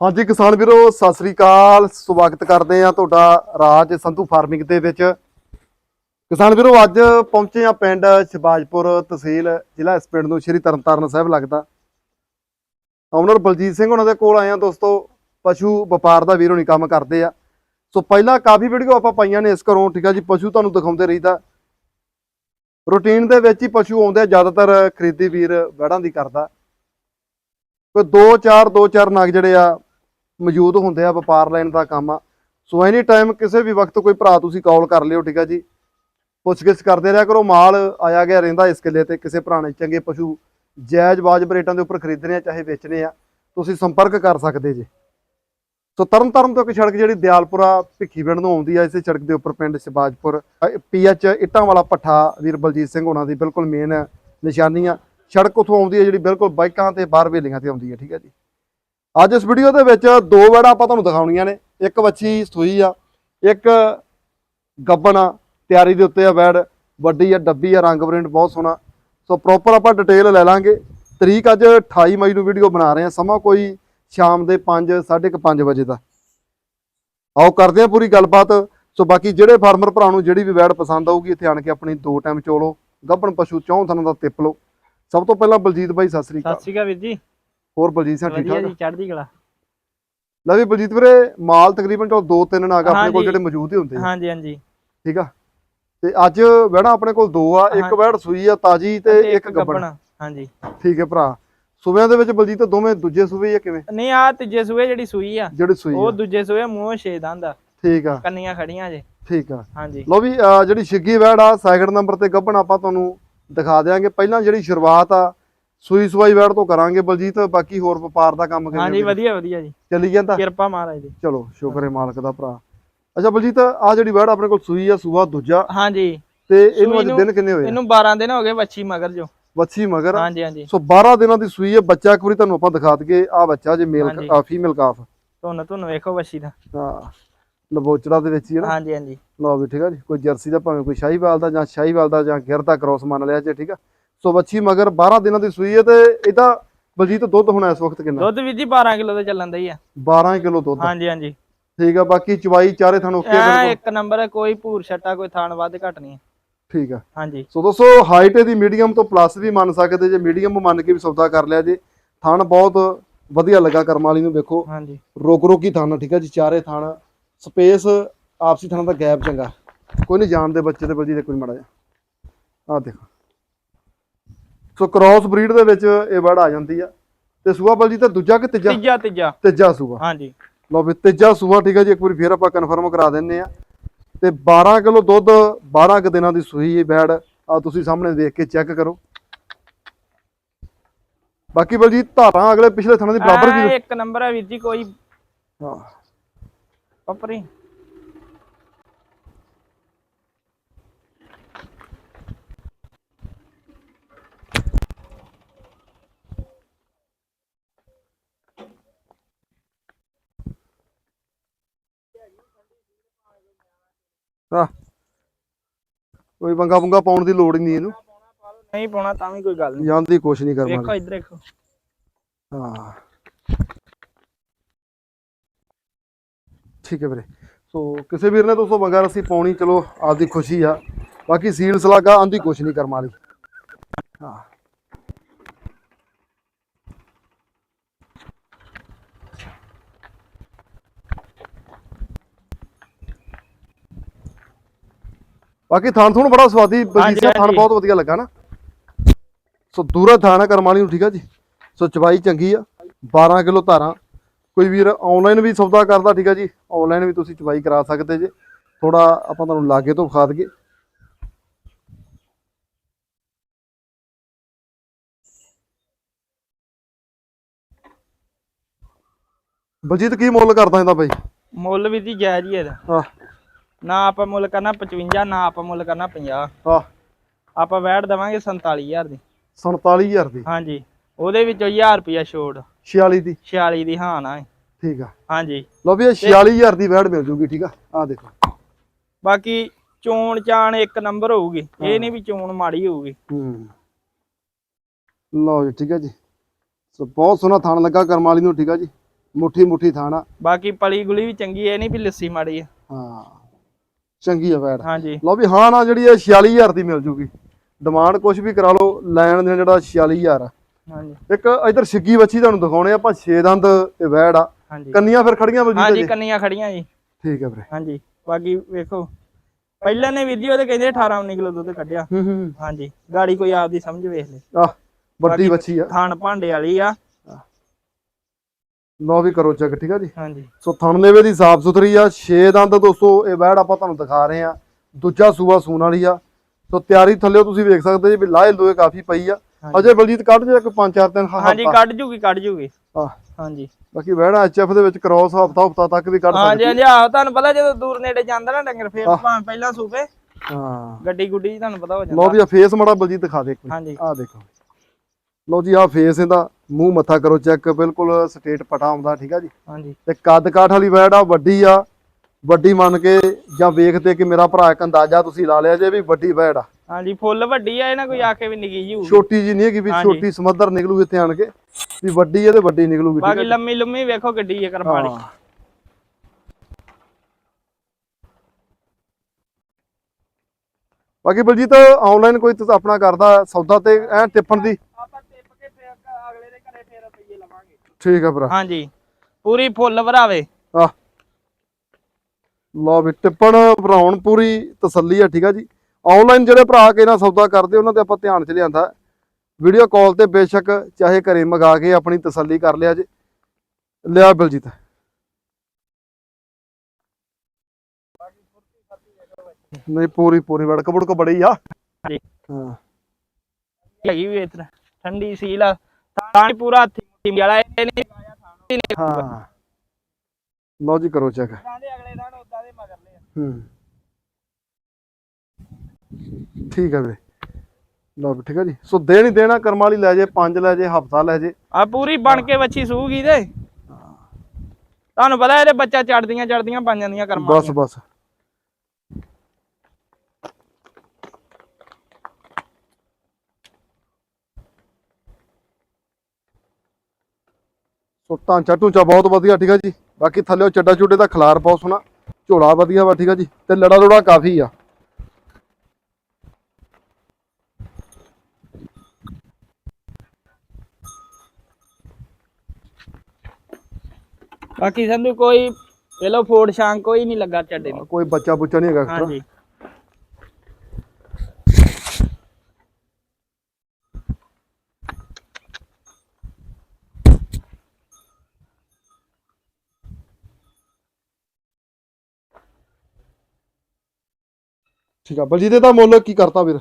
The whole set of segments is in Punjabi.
ਹਾਂਜੀ ਕਿਸਾਨ ਵੀਰੋ, ਸਤਿ ਸ੍ਰੀ ਅਕਾਲ। ਸਵਾਗਤ ਕਰਦੇ ਆ ਤੁਹਾਡਾ ਰਾਜ ਸੰਧੂ ਫਾਰਮਿੰਗ ਦੇ ਵਿੱਚ। ਕਿਸਾਨ ਵੀਰੋ, ਅੱਜ ਪਹੁੰਚੇ ਆ ਪਿੰਡ ਸ਼ਬਾਜਪੁਰ ਤਹਿਸੀਲ, ਜ਼ਿਲ੍ਹਾ ਇਸ ਪਿੰਡ ਨੂੰ ਸ਼੍ਰੀ ਤਰਨਤਾਰਨ ਸਾਹਿਬ ਲੱਗਦਾ। ਓਨਰ ਬਲਜੀਤ ਸਿੰਘ ਉਹਨਾਂ ਦੇ ਕੋਲ ਆਏ ਆ ਦੋਸਤੋ। ਪਸ਼ੂ ਵਪਾਰ ਦਾ ਵੀਰੋ ਨਹੀਂ ਕੰਮ ਕਰਦੇ ਆ। ਸੋ ਪਹਿਲਾਂ ਕਾਫੀ ਵੀਡੀਓ ਆਪਾਂ ਪਾਈਆਂ ਨੇ ਇਸ ਘਰੋਂ, ਠੀਕ ਆ ਜੀ? ਪਸ਼ੂ ਤੁਹਾਨੂੰ ਦਿਖਾਉਂਦੇ ਰਹੀਦਾ। ਰੂਟੀਨ ਦੇ ਵਿੱਚ ਹੀ ਪਸ਼ੂ ਆਉਂਦੇ ਆ, ਜ਼ਿਆਦਾਤਰ ਖਰੀਦੀ ਵੀਰ ਵੜਾਂ ਦੀ ਕਰਦਾ। ਕੋਈ 2 4 2 4 ਨਗ ਜਿਹੜੇ ਆ ਮੌਜੂਦ ਹੁੰਦੇ ਆ ਵਪਾਰ ਲਾਈਨ ਦਾ ਕੰਮ ਆ। ਸੋ ਐਨੀ ਟਾਈਮ ਕਿਸੇ ਵੀ ਵਕਤ ਕੋਈ ਭਰਾ ਤੁਸੀਂ ਕਾਲ ਕਰ ਲਿਓ, ਠੀਕ ਆ ਜੀ। ਪੁੱਛਗਿੱਛ ਕਰਦੇ ਰਿਹਾ ਕਰੋ, ਮਾਲ ਆਇਆ ਗਿਆ ਰਹਿੰਦਾ ਇਸ ਕਿੱਲੇ ਤੇ, ਕਿਸੇ ਭਰਾ ਨੇ ਚੰਗੇ ਪਸ਼ੂ ਜਾਇਜ਼ ਵਾਜਬ ਰੇਟਾਂ ਦੇ ਉੱਪਰ ਖਰੀਦਣੇ ਆ, ਚਾਹੇ ਵੇਚਣੇ ਆ, ਤੁਸੀਂ ਸੰਪਰਕ ਕਰ ਸਕਦੇ ਜੀ। ਸੋ ਤਰਨ ਤਾਰਨ ਤੋਂ ਇੱਕ ਸੜਕ ਜਿਹੜੀ ਦਿਆਲਪੁਰਾ ਭਿੱਖੀ ਪਿੰਡ ਨੂੰ ਆਉਂਦੀ ਆ, ਇਸੇ ਸੜਕ ਦੇ ਉੱਪਰ ਪਿੰਡ ਸਿਬਾਜਪੁਰ। ਪੀਐਚ ਇੱਟਾਂ ਵਾਲਾ ਪੱਠਾ ਵੀਰ ਬਲਜੀਤ ਸਿੰਘ ਹੋਣਾ ਦੀ ਬਿਲਕੁਲ ਮੇਨ ਨਿਸ਼ਾਨੀ ਆ। ਸੜਕ ਉਥੋਂ ਆਉਂਦੀ ਹੈ ਜਿਹੜੀ ਬਿਲਕੁਲ ਬਾਈਕਾਂ ਤੇ ਬਾਹਰ ਵੇਲੀਆਂ ਤੇ ਆਉਂਦੀ ਹੈ ਠੀਕ ਹੈ ਜੀ। ਅੱਜ ਇਸ ਵੀਡੀਓ ਦੇ ਵਿੱਚ ਦੋ ਵੜਾ ਆਪਾਂ ਤੁਹਾਨੂੰ ਦਿਖਾਉਣੀਆਂ ਨੇ। ਇੱਕ ਵੱਛੀ ਸੂਈ ਆ, ਇੱਕ ਗੱਬਣ। ਆ ਤਿਆਰੀ ਦੇ ਉੱਤੇ ਆ ਵੈੜ ਵੱਡੀ ਆ, ਡੱਬੀ ਆ, ਰੰਗ ਪ੍ਰਿੰਟ ਬਹੁਤ ਸੋਹਣਾ। ਸੋ ਪ੍ਰੋਪਰ ਆਪਾਂ ਡਿਟੇਲ ਲੈ ਲਾਂਗੇ। ਤਰੀਕ ਅੱਜ 28 ਮਈ ਨੂੰ ਵੀਡੀਓ ਬਣਾ ਰਹੇ ਆ, ਸਮਾਂ ਕੋਈ ਸ਼ਾਮ ਦੇ 5 5:30 ਵਜੇ ਦਾ। ਆਓ ਕਰਦੇ ਆ ਪੂਰੀ ਗੱਲਬਾਤ। ਸੋ ਬਾਕੀ ਜਿਹੜੇ ਫਾਰਮਰ ਭਰਾ ਨੂੰ ਜਿਹੜੀ ਵੀ ਵੈੜ ਪਸੰਦ ਆਊਗੀ, ਇੱਥੇ ਆਣ ਕੇ ਆਪਣੀ ਦੋ ਟਾਈਮ ਚੋਲੋ। ਗੱਬਣ ਪਸ਼ੂ ਚੌਂ ਥਾਂ ਦਾ ਤਿੱਪ ਲਓ। ਸਭ ਤੋਂ ਪਹਿਲਾਂ ਬਲਜੀਤ ਬਾਈ, ਸਤਿ ਸ੍ਰੀ ਅਕਾਲ। ਸਤਿ ਸ਼੍ਰੀ ਅਕਾਲ ਵੀਰ ਜੀ। ਹੋਰ ਬਲਜੀਤ ਸਿੰਘ ਠੀਕ ਵਧੀਆ ਠਾਕ? ਜੀ ਚੜ੍ਹਦੀ ਕਲਾ। ਲੈ ਵੀ ਬਲਜੀਤ ਵੀਰੇ ਮਾਲ ਤਕਰੀਬਨ ਚਲੋ ਦੋ ਤਿੰਨ ਨਾਗ ਆਪਣੇ ਕੋਲ ਹਾਂਜੀ। ਜਿਹੜੇ ਮੌਜੂਦ ਹੀ ਹੁੰਦੇ ਆ। ਹਾਂਜੀ ਹਾਂਜੀ। ਠੀਕ ਆ? ਤੇ ਅੱਜ ਵੈੜਾ ਆਪਣੇ ਕੋਲ ਦੋ ਆ ਇੱਕ ਹਾਂਜੀ। ਵੈੜ ਸੂਈ ਆ ਤਾਜੀ ਤੇ ਇੱਕ ਗੱਬਣ। ਹਾਂਜੀ। ਠੀਕ ਹੈ ਭਰਾ। ਸੂਬਿਆਂ ਦੇ ਵਿੱਚ ਬਲਜੀਤ ਦੋਵੇਂ ਦੂਜੇ ਸੂਬੇ ਆ ਕਿਵੇਂ? ਨਹੀਂ ਆ ਤੀਜੇ ਸੂਏ ਜਿਹੜੀ ਸੂਈ ਆ ਜਿਹੜੇ ਸੂਈ ਉਹ ਆ। ਦੂਜੇ ਸੂਏ ਮੂੰਹ ਛੇ ਦੰਦ ਆ। ਠੀਕ ਆ। ਕੰਨੀਆਂ ਖੜੀਆਂ ਜੇ। ਠੀਕ ਆ। ਹਾਂਜੀ। ਲੋ ਵੀ ਅਹ ਜਿਹੜੀ ਛਿੱਗੀ ਵੈੜ ਆ ਸੈਕਿੰਡ ਨੰਬਰ ਤੇ ਗੱਬਣ ਆਪਾਂ ਤੁਹਾਨੂੰ ਦਿਖਾ ਦਿਆਂਗੇ। ਪਹਿਲਾਂ ਜਿਹੜੀ ਸ਼ੁਰੂਆਤ ਆ ਸੂਈ ਸਵਾਈ ਵੈੜ ਤੋਂ ਕਰਾਂਗੇ ਬਲਜੀਤ ਬਾਕੀ ਹੋਰ ਵਪਾਰ ਦਾ ਕੰਮ ਹਾਂਜੀ ਕਿਵੇਂ ਵਧੀਆ ਵਧੀਆ ਜੀ। ਚੱਲੀ ਜਾਂਦਾ? ਕਿਰਪਾ ਮਹਾਰਾਜ ਦੀ। ਚਲੋ ਸ਼ੁਕਰ ਹੈ ਮਾਲਕ ਦਾ ਭਰਾ। ਅੱਛਾ ਬਲਜੀਤ ਆ ਜਿਹੜੀ ਵੈੜ ਆਪਣੇ ਕੋਲ ਸੂਈ ਆ ਸੂਆ ਦੂਜਾ। ਹਾਂਜੀ। ਤੇ ਇਹਨੂੰ ਅੱਜ ਦਿਨ ਕਿੰਨੇ ਹੋਏ? ਇਹਨੂੰ 12 ਦਿਨ ਹੋ ਗਏ ਵੱਛੀ ਮਗਰ ਜੋ। ਵੱਛੀ ਮਗਰ। ਹਾਂਜੀ ਹਾਂਜੀ। ਸੋ 12 ਦਿਨਾਂ ਦੀ ਸੂਈ ਹੈ ਬੱਚਾ ਇੱਕ ਵਾਰੀ ਤੁਹਾਨੂੰ ਆਪਾਂ ਦਿਖਾ ਦਈਏ ਆ ਬੱਚਾ ਜੇ ਮੇਲ ਹਾਂਜੀ। ਆ ਫੀਮੇਲ ਕਾਫ ਤੁਹਾਨੂੰ ਤੁਹਾਨੂੰ ਵੇਖੋ ਵੱਛੀ ਦਾ। ਹਾਂ ਲਬੋਚੜਾ ਦੇ ਵਿੱਚ ਹੀ ਹੈ ਨਾ। ਹਾਂਜੀ ਹਾਂਜੀ। ਲਓ ਵੀ ਠੀਕ ਆ ਜੀ ਕੋਈ ਜਰਸੀ ਦਾ ਭਾਵੇਂ ਕੋਈ ਸ਼ਾਹੀਵਾਲ ਦਾ ਜਾਂ ਸ਼ਾਹੀਵਾਲ ਦਾ ਜਾਂ ਗਿਰ ਦਾ ਕ੍ਰੋਸ ਮੰਨ ਲਿਆ ਜੇ ਠੀਕ ਆ। ਸੋ ਬੱਚੀ ਮਗਰ 12 ਦਿਨਾਂ ਦੀ ਸੂਈ ਹੈ ਤੇ ਇਹਦਾ ਬਲਜੀਤ ਦੁੱਧ ਹੋਣਾ ਇਸ ਵਕਤ ਕਿੰਨਾ? ਦੁੱਧ ਵੀਰ ਜੀ 12 ਕਿਲੋ ਤੇ ਚੱਲਣ ਦਾ ਹੀ ਆ। 12 ਕਿਲੋ ਦੁੱਧ। ਹਾਂਜੀ ਹਾਂਜੀ। ਠੀਕ ਆ ਬਾਕੀ ਚਵਾਈ ਚਾਰੇ ਥਣ ਓਕੇ ਬਿਲਕੁਲ। ਇੱਕ ਨੰਬਰ ਹੈ ਕੋਈ ਭੂਰ ਛੱਟਾ ਕੋਈ ਥਾਣ ਵੱਧ ਘਟ ਨਹੀਂ ਠੀਕ ਆ। ਹਾਂਜੀ। ਸੋ ਦੋਸਤੋ ਹਾਈਟ ਇਹਦੀ ਮੀਡੀਅਮ ਤੋਂ ਪਲੱਸ ਵੀ ਮੰਨ ਸਕਦੇ ਜੇ ਮੀਡੀਅਮ ਮੰਨ ਕੇ ਵੀ ਸੌਦਾ ਕਰ ਲਿਆ ਜੇ। ਥਣ ਬਹੁਤ ਵਧੀਆ ਲੱਗਾ ਕਰਮ ਵਾਲੀ ਨੂੰ ਵੇਖੋ। ਹਾਂਜੀ। ਰੋਕ ਰੋਕੀ ਥਣ ਠੀਕ ਆ ਜੀ ਚਾਰੇ ਥਣ। ਸਪੇਸ ਆਪਸੀ ਥਣਾਂ ਦਾ ਗੈਪ ਚੰਗਾ। ਕੋਈ ਨਹੀਂ ਜਾਣਦੇ ਬੱਚੇ ਤੇ ਬਲਜੀ ਦੇ ਕੋਈ ਮੜਾ ਜਾ ਆ ਦੇਖੋ। ਸੋ ਕ੍ਰਾਸ ਬਰੀਡ ਦੇ ਵਿੱਚ ਇਹ ਵੜ ਆ ਜਾਂਦੀ ਆ। ਤੇ ਸੂਆ ਬਲਜੀ ਤਾਂ ਦੂਜਾ ਕਿ ਤੀਜਾ? ਤੀਜਾ ਤੀਜਾ। ਤੀਜਾ ਸੂਆ। ਹਾਂਜੀ। ਲਓ ਵੀ ਤੀਜਾ ਸੂਆ ਠੀਕ ਆ ਜੀ ਇੱਕ ਵਾਰੀ ਫੇਰ ਆਪਾਂ ਕਨਫਰਮ ਕਰਾ ਦਿੰਨੇ ਆ। ਤੇ 12 ਕਿਲੋ ਦੁੱਧ 12 ਕੁ ਦਿਨਾਂ ਦੀ ਸੂਈ ਇਹ ਬੈੜ ਆ ਤੁਸੀਂ ਸਾਹਮਣੇ ਦੇਖ ਕੇ ਚੈੱਕ ਕਰੋ। ਬਾਕੀ ਬਲਜੀ ਧਾਰਾਂ ਅਗਲੇ ਪਿਛਲੇ ਥਣਾਂ ਦੀ ਬਰਾਬਰ ਵੀ ਇੱਕ ਨੰਬਰ ਹੈ ਵੀਰ ਜੀ ਕੋਈ ਹਾਂ। ਪਪਰੀ ਆ ਕੋਈ ਬੰਗਾ ਬੁੰਗਾ ਪਾਉਣ ਦੀ ਲੋੜ ਹੀ ਨਹੀਂ ਇਹਨੂੰ। ਨਹੀਂ ਪਾਉਣਾ ਤਾਂ ਵੀ ਕੋਈ ਗੱਲ ਨਹੀਂ। ਜਾਂਦੀ ਕੁਛ ਨਹੀਂ ਕਰਨਾ ਵੇਖੋ ਇੱਧਰ ਦੇਖੋ। ਹਾਂ। ਠੀਕ ਹੈ ਵੀਰੇ। ਸੋ ਕਿਸੇ ਵੀਰ ਨੇ ਦੋਸਤੋ ਬੰਗਾ ਰੱਸੀ ਪਾਉਣੀ ਚਲੋ ਆਪਦੀ ਖੁਸ਼ੀ ਆ। ਬਾਕੀ ਸੀਲ ਸਲਾਗਾ ਆਂਦੀ ਕੁਛ ਨਹੀਂ ਕਰਮ ਵਾਲੀ। ਹਾਂ। ਬਾਕੀ ਥਾਣ ਥੁਣ ਬੜਾ ਸਵਾਦੀ ਥਾਣ ਹਾਂਜੀ। ਬਹੁਤ ਵਧੀਆ ਲੱਗਾ ਨਾ। ਸੋ ਦੂਰਾ ਥਾਣ ਆ ਕਰਮ ਵਾਲੀ ਨੂੰ ਠੀਕ ਆ ਜੀ? ਸੋ ਚਵਾਈ ਚੰਗੀ ਆ 12 ਕਿਲੋ ਧਾਰਾਂ। ਕੋਈ ਵੀਰ ਆਨਲਾਈਨ ਵੀ ਸੌਦਾ ਕਰਦਾ ਠੀਕ ਆ ਜੀ? ਆਨਲਾਈਨ ਵੀ ਤੁਸੀਂ ਚਵਾਈ ਕਰਾ ਸਕਦੇ ਜੇ। ਥੋੜਾ ਆਪਾਂ ਤੁਹਾਨੂੰ ਲਾਗੇ ਤੋਂ ਵਿਖਾ ਦਈਏ। ਬਲਜੀਤ ਕੀ ਮੁੱਲ ਕਰਦਾ ਇਹਦਾ ਬਾਈ? ਮੁੱਲ ਵੀ ਜੀ ਜਾਇਜ਼ ਹੀ ਇਹਦਾ। ਹਾਂ ਨਾ ਆਪਾਂ ਮੁੱਲ ਕਰਨਾ 55 ਨਾ ਆਪਾਂ ਮੁੱਲ ਕਰਨਾ 50 ਹਾਂ ਆਪਾਂ ਵੈਟ ਦਵਾਂਗੇ 47000 ਦੀ। 47000 ਦੀ? ਹਾਂਜੀ। ਉਹਦੇ ਵਿੱਚੋਂ 1000 ਰੁਪਿਆ ਛੋੜ। 46 ਦੀ? 46 ਦੀ ਹਾਂ ਨਾ। ਠੀਕ ਆ। ਹਾਂਜੀ। ਲਓ ਵੀ ਇਹ 46000 ਦੀ ਵੈੜ ਮਿਲ ਜੂਗੀ ਠੀਕ ਆ? ਆ ਦੇਖੋ। ਬਾਕੀ ਚੋਣ ਚਾਣ ਇੱਕ ਨੰਬਰ ਹੋਊਗੀ। ਇਹ ਨਹੀਂ ਵੀ ਚੋਣ ਮਾੜੀ ਹੋਊਗੀ। ਹੂੰ। ਲਓ ਜੀ ਠੀਕ ਹੈ ਜੀ। ਸੋ ਬਹੁਤ ਸੋਹਣਾ ਥਣ ਲੱਗਾ ਕਰਮ ਵਾਲੀ ਨੂੰ ਠੀਕ ਆ ਜੀ। ਮੁੱਠੀ ਮੁੱਠੀ ਥਾਣਾ ਬਾਕੀ ਪਲੀ ਗੁਲੀ ਵੀ ਚੰਗੀ ਐ ਨਹੀਂ ਵੀ ਲੱਸੀ ਮਾੜੀ ਆ। ਹਾਂ। ਚੰਗੀ ਆ ਵੈੜ ਹਾਂਜੀ। ਲਓ ਵੀ ਹਾਂ ਨਾ ਜਿਹੜੀ ਇਹ 46000 ਦੀ ਮਿਲ ਜੂਗੀ। ਡਿਮਾਂਡ ਕੁਝ ਵੀ ਕਰਾ ਲਓ ਲੈਣ ਦੇ ਜਿਹੜਾ 46000 ਆ। ਹਾਂਜੀ। ਇੱਕ ਇਧਰ ਛਿੱਗੀ ਬੱਚੀ ਤੁਹਾਨੂੰ ਦਿਖਾਉਣੇ ਆਪਾਂ 6 ਦੰਦ ਇਹ ਵੈੜ ਆ। ਕੰਨੀਆਂ ਫਿਰ ਖੜੀਆਂ ਬਲਜੀਤ ਹਾਂਜੀ ਕੰਨੀਆਂ ਖੜੀਆਂ ਜੀ। ਠੀਕ ਹੈ ਵੀਰੇ। ਹਾਂਜੀ ਬਾਕੀ ਵੇਖੋ। ਪਹਿਲਾਂ ਨੇ ਵੀਡੀਓ ਤੇ ਕਹਿੰਦੇ 18 19 ਕਿਲੋ ਦੁੱਧ ਕੱਢਿਆ। ਹਾਂਜੀ ਗਾੜੀ ਕੋਈ ਆਪਦੀ ਸਮਝ ਵੇਖ ਲੈ। ਆ ਵੱਡੀ ਬੱਚੀ ਆ। ਥਾਣ ਭਾਂਡੇ ਵਾਲੀ ਆ। ਲਓ ਵੀ ਕਰੋ ਚੈੱਕ ਠੀਕ ਆ ਜੀ? ਹਾਂਜੀ। ਸੋ ਥਣਲੇਵੇ ਦੀ ਸਾਫ਼ ਸੁਥਰੀ ਆ 6 ਦੰਦ ਦੋਸਤੋ ਇਹ ਵੈੜ ਆਪਾਂ ਤੁਹਾਨੂੰ ਦਿਖਾ ਰਹੇ ਆ। ਦੂਜਾ ਸੂਆ ਸੂਣ ਵਾਲੀ ਆ। ਸੋ ਤਿਆਰੀ ਥੱਲੇ ਤੁਸੀਂ ਵੇਖ ਸਕਦੇ ਜੀ ਵੀ ਲਾਹੇ ਲੋਏ ਕਾਫੀ ਪਈ ਆ। ਹਾਂਜੀ। ਅਜੇ ਬਲਜੀਤ ਕੱਢ ਜੇ ਕੋਈ 5-4 ਦਿਨ ਹ- ਹਾਂਜੀ। ਕੱਢ ਜੂਗੀ ਕੱਢ ਜੂਗੀ। ਆ ਹਾਂਜੀ। ਬਾਕੀ ਵੈੜਾ ਐਚਐਫ ਦੇ ਵਿੱਚ ਕ੍ਰੋਸ ਹਫਤਾ ਹਫਤਾ ਤੱਕ ਵੀ ਕੱਢ ਹਾਂਜੀ ਸਕਦੀ ਹਾਂਜੀ ਆਹੋ ਤੁਹਾਨੂੰ ਪਤਾ ਜਦੋਂ ਦੂਰ ਨੇੜੇ ਜਾਂਦਾ ਨਾ ਡੰਗਰ ਫੇਰ ਭਾਵੇਂ ਪਹਿਲਾਂ ਸੂਪੇ ਹਾਂ। ਗੱਡੀ ਗੁੱਡੀ ਤੁਹਾਨੂੰ ਪਤਾ ਹੋ ਜਾਂਦਾ। ਵੀ ਆ ਫੇਸ ਮੜਾ ਬਲਜੀਤ ਦਿਖਾ ਦੇ ਕੋਈ ਹਾਂਜੀ। ਆ ਦੇਖੋ। ਲਓ ਜੀ ਆ ਫੇਸ ਇਹਦਾ। ਮੂੰਹ ਮੱਥਾ ਕਰੋ ਚੈੱਕ ਬਿਲਕੁਲ ਸਟੇਟ ਪਟਾ ਆਉਂਦਾ ਠੀਕ ਆ ਜੀ? ਹਾਂਜੀ। ਤੇ ਕੱਦ ਕਾਠ ਵਾਲੀ ਵੈੜ ਆ ਵੱਡੀ ਆ ਵੱਡੀ ਮੰਨ ਕੇ ਜਾਂ ਵੇਖਦੇ ਕਿ ਮੇਰਾ ਭਰਾ ਇੱਕ ਅੰਦਾਜ਼ਾ ਤੁਸੀਂ ਲਾ ਲਿਆ ਜੇ ਵੀ ਵੱਡੀ ਵੈੜ ਆ। ਹਾਂਜੀ ਫੁੱਲ ਵੱਡੀ ਆ ਇਹਨਾਂ ਕੋਈ ਆ ਕੇ ਵੀ ਨਿੱਕੀ ਜੀ ਛੋਟੀ ਜੀ ਨਹੀਂ ਹੈਗੀ ਵੀ। ਛੋਟੀ ਸਮੱਧਰ ਨਿਕਲੂ ਇੱਥੇ ਆਣ ਕੇ ਵੀ ਵੱਡੀ ਹੈ ਤੇ ਵੱਡੀ ਨਿਕਲੂਗੀ ਬਾਕੀ ਲੰਮੀ ਲੰਮੀ ਵੇਖੋ ਗੱਡੀ ਹੈ। ਕਰਮ ਵਾਲੀ ਹਾਂ ਬਾਕੀ ਬਲਜੀਤ ਆਨਲਾਈਨ ਕੋਈ ਤੁਸੀਂ ਆਪਣਾ ਕਰਦਾ ਸੌਦਾ ਤੇ ਐ ਟਿੱਪਣ ਦੀ ਆਪਾਂ ਟਿੱਪ ਕੇ ਫੇਰ ਅਗਲੇ ਦੇ ਘਰੇ ਫੇਰ ਲਵਾਂਗੇ ਠੀਕ ਆ ਭਰਾ। ਹਾਂਜੀ। ਪੂਰੀ ਫੁੱਲ ਭਰਾਵੇ। ਆ ਲਓ ਵੀ ਟਿੱਪਣ ਭਰਾਉਣ ਪੂਰੀ ਤਸੱਲੀ ਆ ਠੀਕ ਆ ਜੀ। ਆਨਲਾਈਨ ਜਿਹੜੇ ਭਰਾ ਕੇ ਨਾ ਸੌਦਾ ਕਰਦੇ ਉਹਨਾਂ ਤੇ ਆਪਾਂ ਧਿਆਨ ਚ ਲਿਆਂਦਾ। ਵੀਡੀਓ ਕਾਲ ਤੇ ਬੇਸ਼ੱਕ ਚਾਹੇ ਘਰੇ ਮੰਗਾ ਕੇ ਆਪਣੀ ਤਸੱਲੀ ਕਰ ਲਿਆ ਜੇ। ਲਿਆ ਬਲਜੀਤ। ਨਹੀਂ ਪੂਰੀ ਪੂਰੀ ਵੜਕ ਵੜਕ ਬੜੀ ਆ। ਹਾਂ। ਹੈਗੀ ਵੀ ਇਤਰ ਠੰਡੀ ਸੀਲ ਆ। ਹੀ ਪੂਰਾ ਹੱਥੀ ਵਾਲਾ ਇਹ ਨਹੀਂ ਹਾਂ। ਲਓ ਜੀ ਕਰੋ ਚੈੱਕ ਉਦਾਂ ਦੇ ਅਗਲੇ ਦਿਨ ਉਦਾਂ ਦੇ ਮਗਰਲੇ ਆ। ਹੂੰ। ਠੀਕ ਹੈ ਵੀਰੇ। ਲਓ ਠੀਕ ਹੈ ਜੀ। ਸੋ ਦੇ ਨਹੀਂ ਦੇਣਾ ਕਰਮ ਵਾਲੀ ਲੈ ਜੇ ਪੰਜ ਲੈ ਜੇ ਹਫਤਾ ਲੈ ਜੇ। ਆ ਪੂਰੀ ਬਣ ਕੇ ਵੱਛੀ ਸੂਗੀ ਤੇ ਤੁਹਾਨੂੰ ਪਤਾ ਇਹਦੇ ਬੱਚਾ ਚੜਦੀਆਂ ਚੜਦੀਆਂ ਬਣ ਜਾਂਦੀਆਂ ਕਰਮਾਂ ਬਸ ਬਸ। ਸੋ ਢਾਂਚਾ ਢੂੰਚਾ ਬਹੁਤ ਵਧੀਆ ਠੀਕ ਹੈ ਜੀ। ਬਾਕੀ ਥੱਲੇ ਚੱਡਾ ਚੁੱਡੇ ਦਾ ਖਲਾਰ ਬਹੁਤ ਸੋਹਣਾ। ਝੋਲਾ ਵਧੀਆ ਵਾ ਠੀਕ ਹੈ ਜੀ। ਤੇ ਲੜਾ ਲੋੜਾ ਕਾਫੀ ਆ। ਬਾਕੀ ਸੰਧੂ ਕੋਈ ਪਹਿਲੋ ਫੋੜ ਸ਼ਾਂਗ ਕੋਈ ਨਹੀਂ ਲੱਗਾ ਚੱਡੇ ਨੂੰ। ਕੋਈ ਬੱਚਾ ਬੁੱਚਾ ਨਹੀਂ ਹੈਗਾ। ਹਾਂਜੀ। ਠੀਕ ਆ ਬਲਜੀਤ ਦਾ ਮੁੱਲ ਕੀ ਕਰਤਾ ਵੀਰ?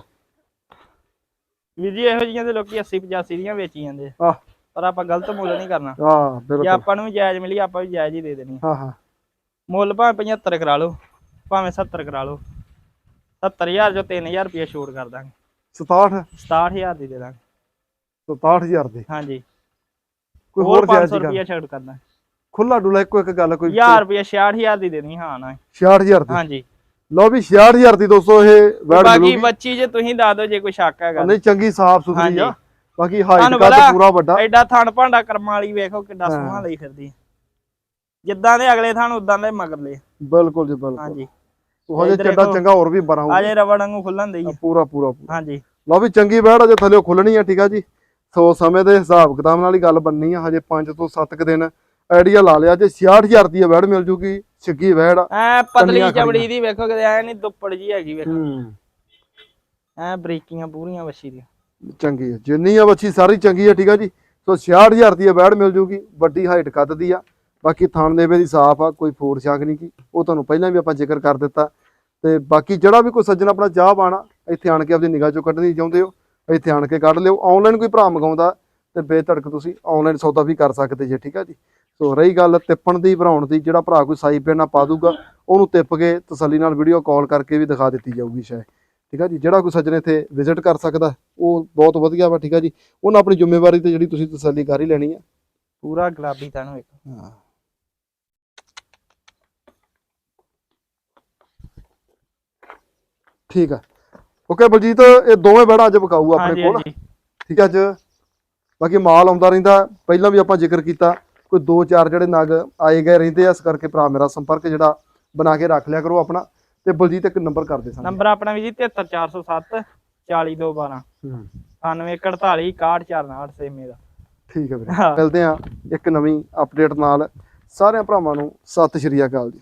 ਵੀਰ ਜੀ ਇਹੋ ਜਿਹੀਆਂ ਦੇ ਲੋਕੀ 80 85 ਦੀਆਂ ਵੇਚੀ ਜਾਂਦੇ ਆ। ਆਹ। ਪਰ ਆਪਾਂ ਗਲਤ ਮੁੱਲ ਨਹੀਂ ਕਰਨਾ। ਹਾਂ ਜੇ ਬਿਲਕੁਲ ਆਪਾਂ ਨੂੰ ਜਾਇਜ਼ ਮਿਲੀ ਆਪਾਂ ਵੀ ਜਾਇਜ਼ ਹੀ ਦੇ ਦੇਣੀ ਆ। ਹਾਂ ਹਾਂ। ਮੁੱਲ ਭਾਵੇਂ 75 ਕਰਾ ਲਓ ਭਾਵੇਂ 70 ਕਰਾ ਲਓ। 70000 ਜੋ 3000 ਰੁਪਏ ਛੋੜ ਕਰ ਦਾਂਗੇ। 67 67000 ਦੀ ਦੇ ਦਾਂਗੇ। 67000 ਦੇ? ਹਾਂਜੀ। ਕੋਈ ਹੋਰ ਹੋਰ ਜਾਇਜ਼ 500 ਗੱਲ? ਰੁਪਏ ਛੋੜ ਕਰਦਾ ਖੁੱਲਾ ਡੁੱਲਾ ਇੱਕੋ ਇੱਕ ਗੱਲ ਕੋਈ 1000 ਰੁਪਏ 66000 ਦੀ ਦੇਣੀ ਹਾਂ ਨਾ। 66000 ਦੀ? ਹਾਂਜੀ। ਲਓ ਵੀ 66000 ਦੀ ਦੋਸਤੋ ਇਹ ਵੈੜ ਬਾਕੀ ਬੱਚੀ ਜੇ ਤੁਸੀਂ ਦੱਸ ਦਿਓ ਜੇ ਕੋਈ ਸ਼ੱਕ ਹੈਗਾ ਨਹੀਂ ਚੰਗੀ ਸਾਫ਼ ਸੁਥਰੀ। ਆ। ਬਾਕੀ ਹਾਈਟ ਪਤਾ ਪੂਰਾ ਵੱਡਾ। ਐਡਾ ਥਣ ਭਾਂਡਾ ਕਰਮਾਂ ਵਾਲੀ ਵੇਖੋ ਕਿੱਡਾ। ਸੋਹਣਾ ਲਈ ਫਿਰਦੀ। ਜਿੱਦਾਂ ਦੇ ਅਗਲੇ ਥਣ ਉਦਾਂ ਦੇ ਮਗਰਲੇ ਬਿਲਕੁਲ ਜੀ ਬਿਲਕੁਲ। ਹਾਂਜੀ। ਉਹ ਹਜੇ ਚੱਡਾ। ਚੰਗਾ ਹੋਰ ਵੀ ਬਣਾ ਹੋਊਗਾ। ਅਜੇ ਰਵੜ ਵਾਂਗੂ ਖੁੱਲਣ ਦੇਈ। ਪੂਰਾ ਪੂਰਾ ਹਾਂਜੀ। ਲਓ ਵੀ ਚੰਗੀ ਵੈੜ ਅਜੇ ਥੱਲੇ ਖੁੱਲਣੀ ਆ ਠੀਕ ਆ ਜੀ। ਸੋ ਸਮੇਂ ਦੇ ਹਿਸਾਬ ਕਿਤਾਬ ਨਾਲ ਹੀ ਗੱਲ ਬੰਨੀ ਆ। ਹਜੇ 5 ਤੋਂ 7 ਕੁ ਦਿਨ ਆਈਡੀਆ ਲਾ ਲਿਆ। ਜੇ 66000 ਦੀ ਵੈੜ ਮਿਲ ਜੂਗੀ ਵੈੜ ਆ। ਐ ਪਤਲੀ ਕੰਨੀਆਂ ਚਮੜੀ ਦੀ ਵੇਖੋ ਕਿਤੇ ਐ ਨਹੀਂ ਦੁੱਪੜ ਜੀ ਹੈਗੀ ਵੇਖੋ। ਹੂੰ। ਐ ਬਰੀਕੀਆਂ ਪੂਰੀਆਂ ਵੱਛੀ ਦੀਆਂ। ਚੰਗੀ ਆ। ਜਿੰਨੀ ਆ ਬੱਚੀ ਸਾਰੀ ਚੰਗੀ ਆ ਠੀਕ ਆ ਜੀ? ਸੋ 66000 ਦੀ ਇਹ ਵੈੜ ਮਿਲ ਜੂਗੀ ਵੱਡੀ ਹਾਈਟ ਕੱਦ ਦੀ ਆ। ਬਾਕੀ ਥਣ ਦੇਵੇ ਦੀ ਸਾਫ਼ ਆ ਕੋਈ ਫੋੜ ਛਾਂਗ ਨਹੀਂ ਕੀ। ਉਹ ਤੁਹਾਨੂੰ ਪਹਿਲਾਂ ਵੀ ਆਪਾਂ ਜ਼ਿਕਰ ਕਰ ਦਿੱਤਾ। ਤੇ ਬਾਕੀ ਜਿਹੜਾ ਵੀ ਕੋਈ ਸੱਜਣ ਆਪਣਾ ਚਾਹ ਪਾਣਾ ਇੱਥੇ ਆਣ ਕੇ ਆਪਣੀ ਨਿਗਾਹ ਚੋਂ ਕੱਢਣੀ ਚਾਹੁੰਦੇ ਹੋ ਇੱਥੇ ਆਣ ਕੇ ਕੱਢ ਲਿਓ। ਆਨਲਾਈਨ ਕੋਈ ਭਰਾ ਮੰਗਾਉਂਦਾ ਤੇ ਬੇਧੜਕ ਤੁਸੀਂ ਆਨਲਾਈਨ ਸੌਦਾ ਵੀ ਕਰ ਸਕਦੇ ਜੇ ਠੀਕ ਆ ਜੀ? ਸੋ ਰਹੀ ਗੱਲ ਤਿੱਪਣ ਦੀ ਭਰਾਉਣ ਦੀ ਜਿਹੜਾ ਭਰਾ ਕੋਈ ਸਾਈ ਪੇਨਾ ਪਾ ਦੂਗਾ ਉਹਨੂੰ ਤਿੱਪ ਕੇ ਤਸੱਲੀ ਨਾਲ ਵੀਡੀਓ ਕਾਲ ਕਰਕੇ ਵੀ ਦਿਖਾ ਦਿੱਤੀ ਜਾਊਗੀ ਸ਼ਾਇਦ। ਠੀਕ ਆ ਜੀ? ਜਿਹੜਾ ਕੋਈ ਸੱਜਣ ਇੱਥੇ ਵਿਜ਼ਿਟ ਕਰ ਸਕਦਾ ਉਹ ਬਹੁਤ ਵਧੀਆ ਵਾ ਠੀਕ ਆ ਜੀ? ਉਹਨਾਂ ਆਪਣੀ ਜ਼ਿੰਮੇਵਾਰੀ ਤੇ ਜਿਹੜੀ ਤੁਸੀਂ ਤਸੱਲੀ ਕਰ ਹੀ ਲੈਣੀ ਆ। ਪੂਰਾ ਗੁਲਾਬੀ ਥਣ ਵੇਖੋ। ਹਾਂ। ਠੀਕ ਆ। ਓਕੇ ਬਲਜੀਤ ਇਹ ਦੋਵੇਂ ਬੈੜਾ ਅੱਜ ਪਕਾਊ ਆਪਣੇ ਕੋਲ। ਠੀਕ ਹੈ ਅੱਜ। ਬਾਕੀ ਮਾਲ ਆਉਂਦਾ ਰਹਿੰਦਾ ਪਹਿਲਾਂ ਵੀ ਆਪਾਂ ਜ਼ਿਕਰ ਕੀਤਾ। ਕੋਈ ਦੋ ਚਾਰ ਜਿਹੜੇ ਨਗ ਆਏ ਗਏ ਰਹਿੰਦੇ ਆ ਇਸ ਕਰਕੇ ਭਰਾ ਮੇਰਾ ਸੰਪਰਕ ਜਿਹੜਾ ਬਣਾ ਕੇ ਰੱਖ ਲਿਆ ਕਰੋ ਆਪਣਾ ਤੇ ਬਲਜੀਤ ਇੱਕ ਨੰਬਰ ਕਰ ਦੇ ਸਾਨੂੰ। ਨੰਬਰ ਆਪਣਾ ਵੀ ਜੀ 73407 40212 ਹੂੰ। 9148 6149 ਸੇਮੇ ਦਾ ਠੀਕ ਹੈ ਵੀਰੇ। ਮਿਲਦੇ ਆ ਇੱਕ ਨਵੀਂ ਅਪਡੇਟ ਨਾਲ। ਸਾਰਿਆਂ ਭਰਾਵਾਂ ਨੂੰ ਸਤਿ ਸ਼੍ਰੀ ਅਕਾਲ ਜੀ।